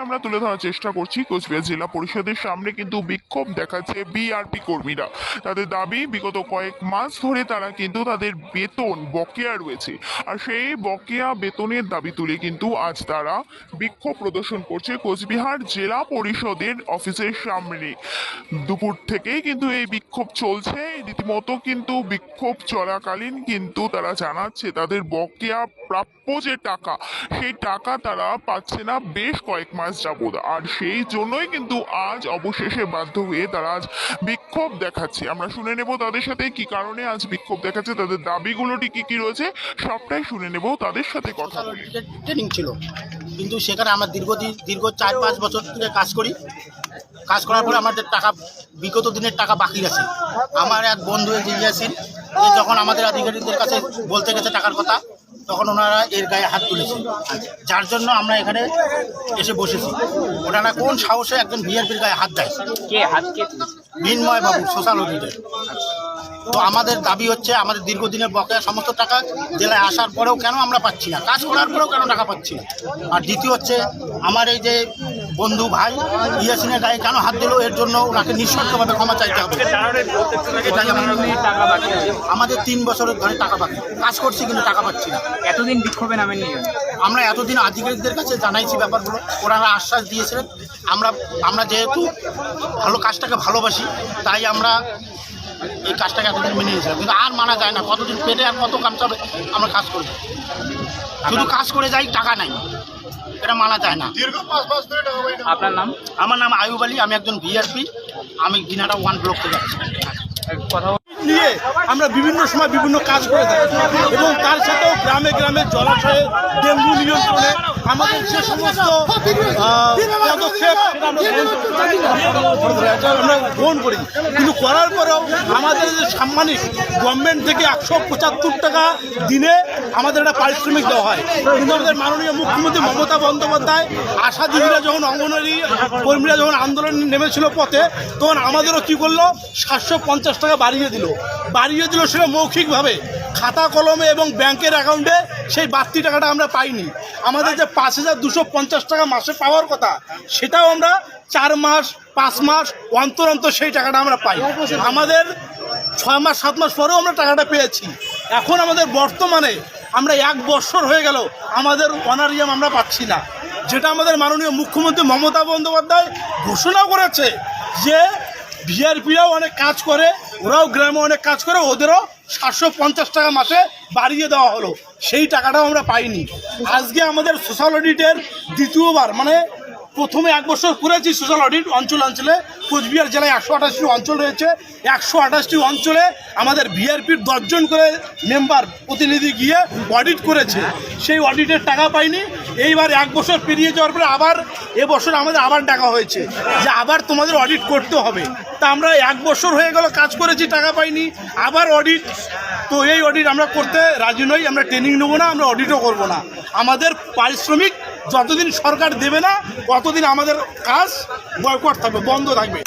আমরা তুলে ধরার চেষ্টা করছি। কোচবিহার জেলা পরিষদের সামনে কিন্তু বিক্ষোভ দেখাচ্ছে বিআরপি কর্মীরা। তাদের দাবি, বিগত কয়েক মাস ধরে তারা কিন্তু তাদের বেতন বকেয়া রয়েছে। আর সেই বকেয়া বেতনের দাবি তুলে কিন্তু আজ তারা বিক্ষোভ প্রদর্শন করছে কোচবিহার জেলা পরিষদের অফিসের সামনে। দুপুর থেকেই কিন্তু এই বিক্ষোভ চলছে। রীতিমতো কিন্তু বিক্ষোভ চলাকালীন কিন্তু তারা জানাচ্ছে তাদের বকেয়া প্রাপ্য যে টাকা, সেই টাকা তারা পাচ্ছে না। বেশ কয়েক মাস যাবত আর সেই জন্যই কিন্তু আজ অবশেষে বাধ্য হয়ে তারা আজ বিক্ষোভ দেখাচ্ছে। আমরা শুনে নেব তাদের সাথে কি কারণে আজ বিক্ষোভ দেখাচ্ছে তাদের দাবিগুলোটি কি কি রয়েছে সবটাই শুনে নেব তাদের সাথে কথা বলে। ট্রেনিং ছিল। কিন্তু সেখানে আমরা দীর্ঘদিন দীর্ঘ চার পাঁচ বছর থেকে কাজ করি। কাজ করার পরে আমাদের টাকা বিগত দিনের টাকা বাকি আছে। আমার এক বন্ধু জিজ্ঞাসিন যখন আমাদের আধিকারিকদের কাছে বলতে গেছে টাকার কথা তখন ওনারা এর গায়ে হাত তুলেছেন যার জন্য আমরা এখানে এসে বসেছি। ওনারা কোন সাহসে একজন বিএনপির গায়ে হাত দেয়? কে হাত কে? মিনময় বাবু সোশ্যাল অডিটর তো আমাদের দাবি হচ্ছে আমাদের দীর্ঘদিনের বকেয়া সমস্ত টাকা জেলায় আসার পরেও কেন আমরা পাচ্ছি না? কাজ করার পরেও কেন টাকা পাচ্ছি না? আর দ্বিতীয় হচ্ছে আমার এই যে বন্ধু ভাই ইয়াসিনের গায়ে কেন হাত দিল? এর জন্য ওনাকে নিঃশর্তভাবে ক্ষমা চাইতে হবে। এটাই আমাদের তিন বছরের ধরে টাকা বাকি। কাজ করছি কিন্তু টাকা পাচ্ছি না। এতদিন বিক্ষোভে নামেননি? আমরা এতদিন আধিকারিকদের কাছে জানাইছি ব্যাপারগুলো। ওনারা আশ্বাস দিয়েছিলেন আমরা আমরা যেহেতু ভালো কাজটাকে ভালোবাসি তাই আমরা এই কাজটাকে এতদিন মেনে নিয়েছিলাম কিন্তু আর মানা যায় না কতদিন পেটে আর কত কাম চাবে আমরা কাজ করব। শুধু কাজ করে যাই টাকা নাই। এটা মানা যায় না। আপনার নাম? আমার নাম আয়ুব আলী আমি একজন ভিআরপি আমি দিনাটা ওয়ান ব্লক থেকে আছি কথা বল- নিয়ে আমরা বিভিন্ন সময় বিভিন্ন কাজ করে থাকি। এবং তার সাথেও গ্রামে গ্রামে জলাশয়ে ডেঙ্গু নিয়ন্ত্রণে আমাদের যে সমস্ত পদক্ষেপ আমরা গ্রহণ করি। কিন্তু করার পরেও আমাদের যে সাম্মানিক গভর্নমেন্ট থেকে একশো পঁচাত্তর টাকা দিনে আমাদের একটা পারিশ্রমিক দেওয়া হয়। কিন্তু আমাদের মাননীয় মুখ্যমন্ত্রী মমতা বন্দ্যোপাধ্যায় আশা দিদিরা যখন অঙ্গনওয়াড়ি কর্মীরা যখন আন্দোলন নেমেছিল পথে, তখন আমাদেরও কি করল? সাতশো পঞ্চাশ টাকা বাড়িয়ে দিল। বাড়িয়ে দিল সেটা মৌখিকভাবে। খাতা কলমে এবং ব্যাংকের অ্যাকাউন্টে সেই বাড়তি টাকাটা আমরা পাইনি। আমাদের যে পাঁচ হাজার দুশো পঞ্চাশ টাকা মাসে পাওয়ার কথা, সেটাও আমরা চার মাস, পাঁচ মাস অন্তর অন্তর সেই টাকাটা আমরা পাই। আমাদের ছয় মাস, সাত মাস পরেও আমরা টাকাটা পেয়েছি। এখন আমাদের বর্তমানে আমরা এক বছর হয়ে গেল আমাদের অনারিয়াম আমরা পাচ্ছি না। যেটা আমাদের মাননীয় মুখ্যমন্ত্রী মমতা বন্দ্যোপাধ্যায় ঘোষণা করেছে যে ভিআরপিরাও অনেক কাজ করে, ওরাও গ্রামে অনেক কাজ করে, ওদেরও সাতশো পঞ্চাশ টাকা মাসে বাড়িয়ে দেওয়া হলো। সেই টাকাটাও আমরা পাইনি। আজকে আমাদের সোশ্যাল অডিটের দ্বিতীয়বার মানে প্রথমে এক বছর করেছি সোশ্যাল অডিট অঞ্চল অঞ্চলে। কোচবিহার জেলায় একশো আঠাশটি অঞ্চল রয়েছে। একশো আঠাশটি অঞ্চলে আমাদের ভিআরপির দশজন করে মেম্বার প্রতিনিধি গিয়ে অডিট করেছে। সেই অডিটের টাকা পাইনি। এইবার এক বছর পেরিয়ে যাওয়ার পরে আবার এবছর আমাদের আবার টাকা হয়েছে যে আবার তোমাদের অডিট করতে হবে। তা আমরা এক বছর হয়ে গেল কাজ করেছি, টাকা পাইনি। আবার অডিট তো এই অডিট আমরা করতে রাজি নই, আমরা ট্রেনিং নেব না, আমরা অডিটও করব না। আমাদের পারিশ্রমিক যতদিন সরকার দেবে না, ততদিন আমাদের কাজ বয়কট থাকবে, বন্ধ থাকবে।